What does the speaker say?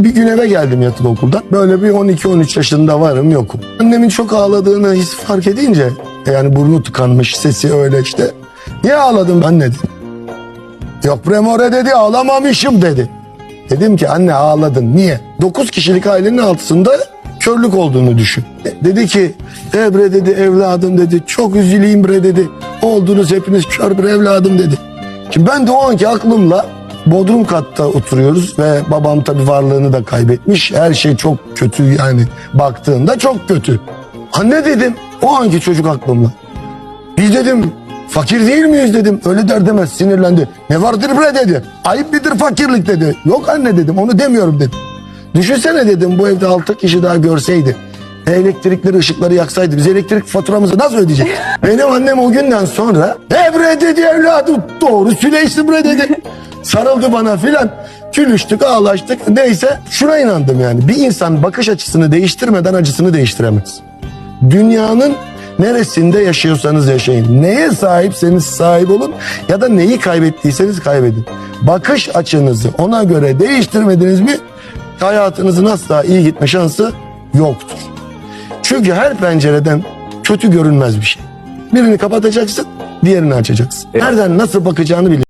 Bir gün eve geldim yatılı okuldan. Böyle bir 12-13 yaşında varım yokum. Annemin çok ağladığını his fark edince yani burnu tıkanmış sesi öyle işte. Niye ağladın anne dedim. Yok Bremore dedi ağlamamışım dedi. Dedim ki anne ağladın niye? 9 kişilik ailenin altısında körlük olduğunu düşün. E, Dedi ki e bre dedi evladım dedi çok üzüleyim bre dedi. Oldunuz hepiniz kör bir evladım dedi. Şimdi ben de o anki aklımla Bodrum katta oturuyoruz ve babam tabii varlığını da kaybetmiş. Her şey çok kötü yani baktığında çok kötü. Anne dedim o anki çocuk aklımla. Biz dedim fakir değil miyiz dedim. Öyle der demez sinirlendi. Ne vardır bre dedi. Ayıp midir fakirlik dedi. Yok anne dedim onu demiyorum dedim. Düşünsene dedim bu evde altı kişi daha görseydi. Elektrikleri ışıkları yaksaydı biz elektrik faturamızı nasıl ödeyecek? Benim annem o günden sonra Ebre dedi evladım doğru Süleysi bre dedi. Sarıldı bana filan. Külüştük ağlaştık neyse şuna inandım yani. Bir insan bakış açısını değiştirmeden acısını değiştiremez. Dünyanın neresinde yaşıyorsanız yaşayın. Neye sahipseniz sahip olun ya da neyi kaybettiyseniz kaybedin. Bakış açınızı ona göre değiştirmediniz mi hayatınızın asla iyi gitme şansı yoktur. Çünkü her pencereden kötü görünmez bir şey. Birini kapatacaksın, diğerini açacaksın. Nereden nasıl bakacağını biliyorsun.